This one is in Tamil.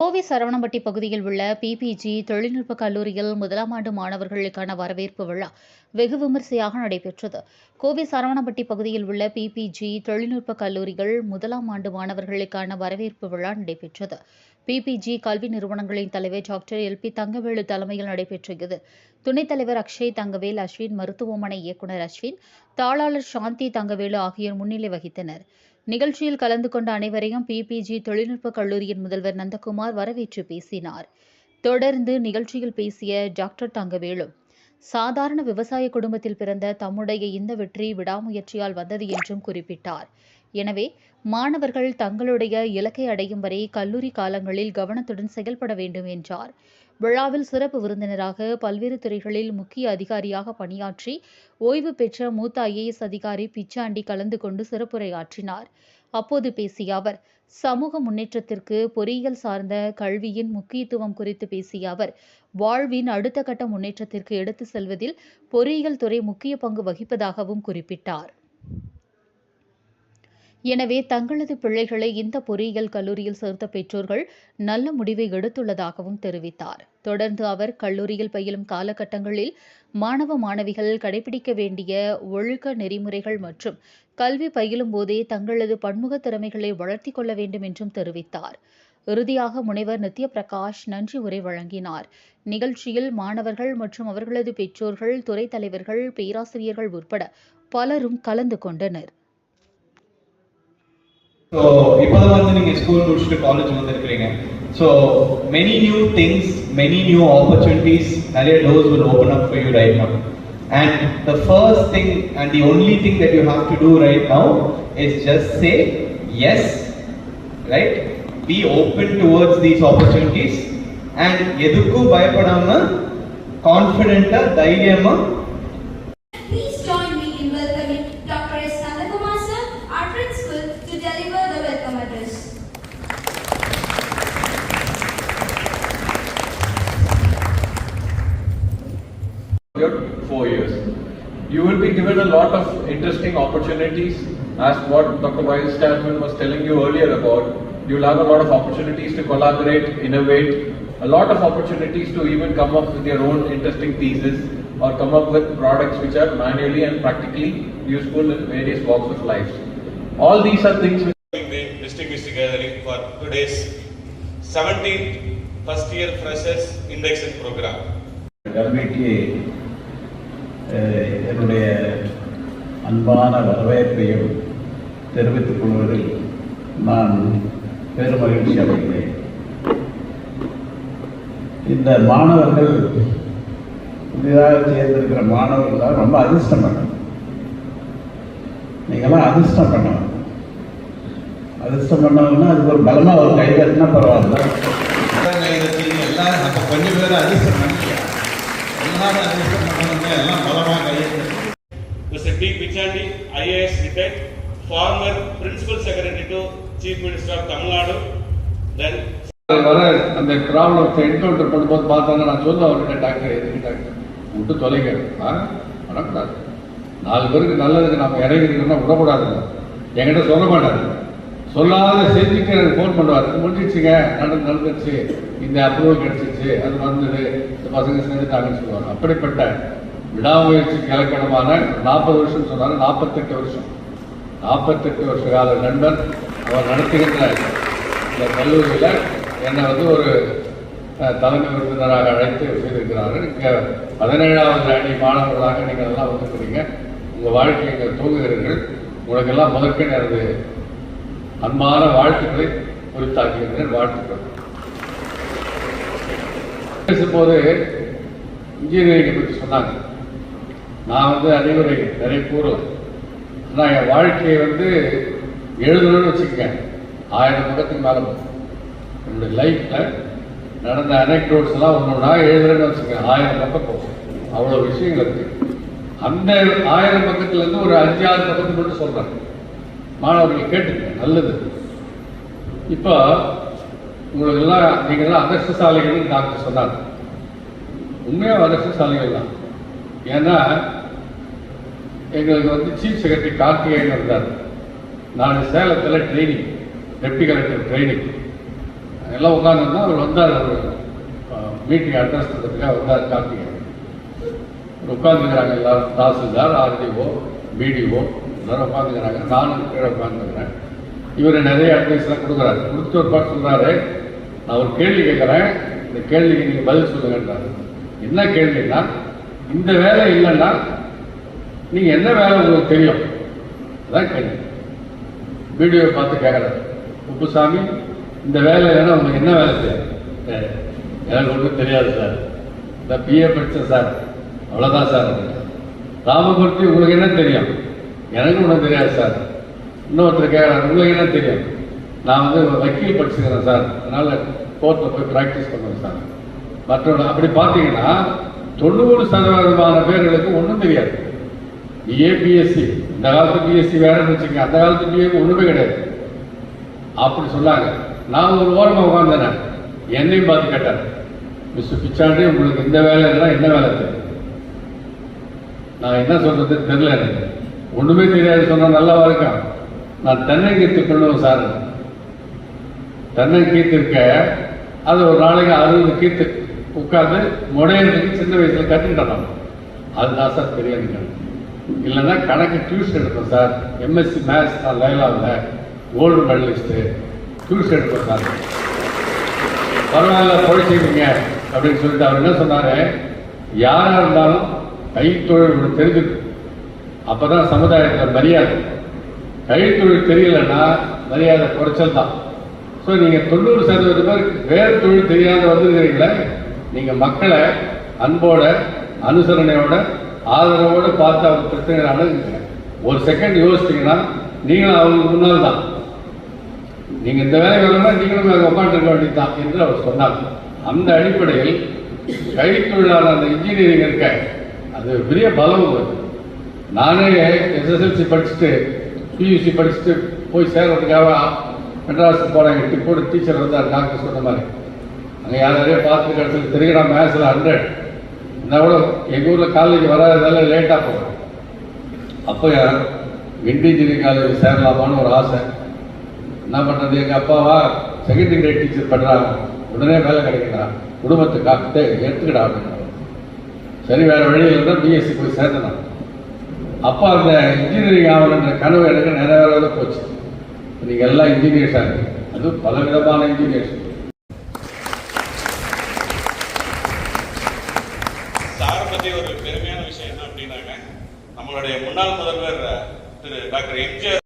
கோவை சரவணம்பட்டி பகுதியில் உள்ள பிபிஜி தொழில்நுட்ப கல்லூரியில் முதலாம் ஆண்டு மாணவர்களுக்கான வரவேற்பு விழா வெகு விமரிசையாக நடைபெற்றது. கோவை சரவணம்பட்டி பகுதியில் உள்ள பிபிஜி தொழில்நுட்ப கல்லூரிகள் முதலாம் ஆண்டு மாணவர்களுக்கான வரவேற்பு விழா நடைபெற்றது. பிபிஜி கல்வி நிறுவனங்களின் தலைவர் டாக்டர் எல் பி தங்கவேலு தலைமையில் நடைபெற்ற இது துணைத் தலைவர் அக்ஷய் தங்கவேல் அஸ்வின் மருத்துவமனை இயக்குநர் அஸ்வின் தாளாளர் சாந்தி தங்கவேலு ஆகியோர் முன்னிலை வகித்தனர். நிகழ்ச்சியில் கலந்து கொண்ட அனைவரையும் பிபிஜி தொழில்நுட்ப கல்லூரியின் முதல்வர் நந்தகுமார் வரவேற்று பேசினார். தொடர்ந்து நிகழ்ச்சியில் பேசிய டாக்டர் தங்கவேலு சாதாரண விவசாய குடும்பத்தில் பிறந்த தம்முடைய இந்த வெற்றி விடாமுயற்சியால் வந்தது என்றும் குறிப்பிட்டார். எனவே மாணவர்கள் தங்களுடைய இலக்கை அடையும் வரை கல்லூரி காலங்களில் கவனத்துடன் செயல்பட வேண்டும் என்றார். விழாவில் சிறப்பு விருந்தினராக பல்வேறு துறைகளில் முக்கிய அதிகாரியாக பணியாற்றி ஓய்வு பெற்ற மூத்த ஐஏஎஸ் அதிகாரி பிச்சாண்டி கலந்து கொண்டு சிறப்புரையாற்றினார். அப்போது பேசிய அவர் சமூக முன்னேற்றத்திற்கு பொறியியல் சார்ந்த கல்வியின் முக்கியத்துவம் குறித்து பேசிய அவர் வாழ்வின் அடுத்த கட்ட முன்னேற்றத்திற்கு எடுத்து செல்வதில் பொறியியல் துறை முக்கிய பங்கு வகிப்பதாகவும் குறிப்பிட்டார். எனவே தங்களது பிள்ளைகளை இந்த பொறியியல் கல்லூரியில் சேர்த்த பெற்றோர்கள் நல்ல முடிவை எடுத்துள்ளதாகவும் தெரிவித்தார். தொடர்ந்து அவர் கல்லூரியில் பயிலும் காலகட்டங்களில் மாணவ மாணவிகள் கடைபிடிக்க வேண்டிய ஒழுக்க நெறிமுறைகள் மற்றும் கல்வி பயிலும் போதே தங்களது பன்முக திறமைகளை வளர்த்திக் கொள்ள வேண்டும் என்றும் தெரிவித்தார். இறுதியாக முனைவர் நித்ய பிரகாஷ் நன்றி உரை வழங்கினார். நிகழ்ச்சியில் மாணவர்கள் மற்றும் அவர்களது பெற்றோர்கள் துறை தலைவர்கள் பேராசிரியர்கள் உட்பட பலரும் கலந்து கொண்டனர். ஸோ இப்போதான் வந்து நீங்கள் ஸ்கூல் முடிச்சுட்டு காலேஜ் வந்திருக்கிறீங்க so many new things many new opportunities நிறைய doors will open up for you right now and the first thing and the only thing that you have to do right now is just say yes right be open towards these opportunities and எதுக்கும் பயப்படாம கான்ஃபிடென்ட்டா தைரியமா Your four years. You will be given a lot of interesting opportunities as what Dr. Weil Stadman was telling you earlier about. You'll have a lot of opportunities to collaborate, innovate, a lot of opportunities to even come up with your own interesting pieces or come up with products which are manually and practically useful in various walks of life. All these are things which the distinguished gathering for today's 17th first year freshers induction program. WTA என்னுடைய அன்பான வரவேற்பையும் தெரிவித்துக் கொள்வதில் நான் பெருமகிழ்ச்சி அடைகிறேன். இந்த மாணவர்கள் புதிதாக சேர்ந்திருக்கிற மாணவர்கள் ரொம்ப அதிர்ஷ்டம் பண்ணணும் நீங்களாம் அதிர்ஷ்டம் பண்ணணும். அதிர்ஷ்டம் பண்ணணும்னா அதுக்கு ஒரு பலமாக ஒரு கைதட்டினா பரவாயில்ல. எல்லாரும் நம்ம கொஞ்சம் பேர் அதிர்ஷ்டம் பண்ண எல்லாரும் அதிர்ஷ்டம் பண்ணணுங்க எல்லாம் பலமாக கையெழுத்து Mr. P. Pichandi, IAS retired, former principal secretary to Chief Minister of Tamil Nadu, then வர அந்த ப்ராப்ளத்தை என்கவுண்டர் பண்ணும்போது பார்த்தாங்க. நான் சொல்ல அவர்கிட்ட டாக்டர் எதுக்கு டாக்டர்? விட்டு தொலைங்க ஆ? வரக்கூடாது. நாலு பேருக்கு நல்லதுக்கு நம்ம இறங்கிருக்கோம்னா விடக்கூடாது என்கிட்ட சொல்ல மாட்டாரு. சொல்லாத செஞ்சுட்டு எனக்கு ஃபோன் பண்ணுவார். முடிஞ்சிச்சுங்க நடந்து நடந்துச்சு இந்த அப்ரூவல் கிடைச்சிச்சு. அது வந்தது இந்த பசங்க செஞ்சுட்டாங்கன்னு சொல்லுவாங்க. அப்படிப்பட்ட விடாமுயற்சி இலக்கணமான நாற்பது வருஷம் சொன்னாங்க நாற்பத்தெட்டு வருஷம். நாற்பத்தெட்டு வருஷ கால நண்பர் அவர் நடத்துகின்ற இந்த கல்லூரியில் என்னை வந்து ஒரு தலைமை விருந்தினராக அழைத்து செய்திருக்கிறார்கள் இங்கே பதினேழாவது அணி மாணவர்களாக நீங்கள் எல்லாம் வந்துக்கிறீங்க உங்கள் வாழ்க்கையை இங்கே தூங்குகிறீர்கள். உங்களுக்கெல்லாம் முதற்கே எனது அன்பான வாழ்த்துக்களை குறித்தாக்குகிறேன் வாழ்த்துக்கள். பேசும்போது இன்ஜினியரிங்கை பற்றி சொன்னாங்க. நான் வந்து அறிவுரை நிறைய கூறலாம் ஆனால் என் வாழ்க்கையை வந்து எழுதணும்னு வச்சுக்கேன் ஆயிரம் பக்கத்துக்கு மேலே என்னுடைய லைஃப்பில் நடந்த அனெக்டோட்ஸ் எல்லாம் ஒன்று ஒன்றா எழுதுறேன்னு வச்சுக்கேன் ஆயிரம் பக்கம் போகும். அவ்வளோ விஷயங்கள் இருக்குது அந்த ஆயிரம் பக்கத்துலேருந்து ஒரு அஞ்சாறு பக்கத்து பக்கத்துக்கு மட்டும் சொல்கிறேன் மாணவர்கள் கேட்டுங்க நல்லது. இப்போ உங்களுக்கெல்லாம் நீங்கள்லாம் அதிர்ஷ்டசாலிகள்னு டாக்டர் சொன்னாங்க. உண்மையாக அதிர்ஷ்டசாலிகள் தான். ஏன்னா எங்களுக்கு வந்து சீஃப் செக்ரட்டரி கார்த்திகேயன் இருந்தார். நான் சேலத்தில் ட்ரைனிங் டெப்டி கலெக்டர் ட்ரைனிங் எல்லாம் உட்காந்துருந்தா அவர் வந்தார் அவர் மீட்டிங் அட்ரஸ் பண்ணுறதுக்காக வந்தார் கார்த்திகேயன். உட்காந்துருக்கிறாங்க எல்லாரும் தாசில்தார் ஆர்டிஓ பிடிஓ எல்லாரும் உட்காந்துக்கிறாங்க. நானும் கீழே உட்காந்துக்கிறேன். இவர் நிறைய அட்வைஸ்லாம் கொடுக்குறாரு. கொடுத்து ஒரு பாட்டு சொல்கிறாரு நான் ஒரு கேள்வி கேட்குறேன். இந்த கேள்விக்கு நீங்கள் பதில் சொல்லுங்கன்றாரு. என்ன கேள்வின்னா இந்த வேலை இல்லைன்னா நீங்கள் என்ன வேலை உங்களுக்கு தெரியும்? அதான் கேள்வி. வீடியோ பார்த்து கேட்குறாரு. உப்புசாமி இந்த வேலை இல்லைன்னா உங்களுக்கு என்ன வேலை தெரியும்? எனக்கு ஒன்றும் தெரியாது சார். இந்த பிஏ படித்தேன் சார். அவ்வளோதான் சார் ராமமூர்த்தி உங்களுக்கு என்ன தெரியும்? எனக்கு ஒன்றும் தெரியாது சார். இன்னொருத்தர் கேட்குறாங்க உங்களுக்கு என்ன தெரியும்? நான் வந்து வக்கீல் படிச்சுக்கிறேன் சார். அதனால் கோர்ட்டில் போய் ப்ராக்டிஸ் பண்ணுவேன் சார். மற்றவங்க அப்படி பார்த்தீங்கன்னா தொண்ணூறு சதவீதமான பேர்களுக்கு ஒன்றும் தெரியாது. பிஏ பிஎஸ்சி இந்த காலத்து பிஎஸ்சி வேறன்னு வச்சுக்கோங்க அந்த காலத்து பிஏ ஒன்றுமே கிடையாது. அப்படி சொன்னாங்க. நான் ஒரு ஓரமாக உட்காந்தேன் என்னையும் பார்த்து கேட்டேன் மிஸ் பிச்சாண்டி உங்களுக்கு இந்த வேலை இல்லைன்னா என்ன வேலை? தெரியும் நான் என்ன சொல்றது தெரியல எனக்கு. ஒண்ணுமே தெரியாது சொன்னா நல்லா இருக்கான் நான் தென்னங்கீத்து கொள்ளுவேன் சார். தென்னை இருக்க அது ஒரு நாளைக்கு அறுபது கீர்த்து உட்கார்ந்து முடையதுக்கு சின்ன வயசுல கற்றுக்கிட்டேன் அதுதான் சார் தெரியும் இல்லைன்னா கணக்கு டியூஷன் எடுப்பேன் சார். எம்எஸ்சி மேத்ஸ் நான் லைலாவில் கோல்டு மெடலிஸ்ட்டு டியூஷன் எடுப்பேன் சார். பரவாயில்ல பொழைச்சிக்கிங்க அப்படின்னு சொல்லிட்டு அவர் என்ன சொன்னார்? யாராக இருந்தாலும் கைத்தொழில் ஒன்று அப்போ அப்பதான் சமுதாயத்தில் மரியாதை. கைத்தொழில் தெரியலன்னா மரியாதை குறைச்சல் தான் ஸோ நீங்க தொண்ணூறு சதவீத பேர் வேறு தொழில் தெரியாத வந்துருக்கிறீங்களே நீங்க மக்களை அன்போட அனுசரணையோட ஆதரவோட பார்த்து அவங்க பிரச்சனைகளை அணுகுங்க. ஒரு செகண்ட் யோசிச்சீங்கன்னா நீங்களும் அவங்களுக்கு முன்னால் தான். நீங்க இந்த வேலை வரணும்னா நீங்களும் அங்கே உட்காந்துருக்க வேண்டியதுதான் என்று அவர் சொன்னார். அந்த அடிப்படையில் கைத்தொழிலாளர் அந்த இன்ஜினியரிங் இருக்க அது பெரிய பலம் நானே எஸ்எஸ்எல்சி படிச்சுட்டு பியூசி படிச்சுட்டு போய் சேர்றதுக்காக மெட்ராஸுக்கு போனேன் எட்டு கூட டீச்சர் வந்தார் டாக்டர் சொன்ன மாதிரி. அங்கே யாரையோ பார்த்து கிடச்சது தெரியுறா மேத்ஸில் ஹண்ட்ரட் இருந்தால் கூட எங்கள் ஊரில் காலேஜ் வராததால லேட்டாக போகிறோம் அப்போ இன்டிஜினியரிங் காலேஜ் சேரலாமான்னு ஒரு ஆசை. என்ன பண்ணுறது எங்கள் அப்பாவா செகண்டரி கிரேட் டீச்சர் பண்ணுறாங்க உடனே வேலை கிடைக்கிறான் குடும்பத்தை காத்து எடுத்துக்கிடா அப்படின்னாரு சரி வேறு வழி இருந்தால் பிஎஸ்சி போய் சேர்ந்தேன் அப்போ அந்த இன்ஜினியரிங் ஆகணுன்ற கனவு எனக்கு நிறைவேறாத போச்சு. நீங்கள் எல்லாம் இன்ஜினியர்ஸாக இருக்கு. அது பல விதமான இன்ஜினியர்ஸ் சாரை ஒரு பெருமையான விஷயம் என்ன அப்படின்னாங்க நம்மளுடைய முன்னாள் முதல்வர் திரு டாக்டர் எம்ஜிஆர்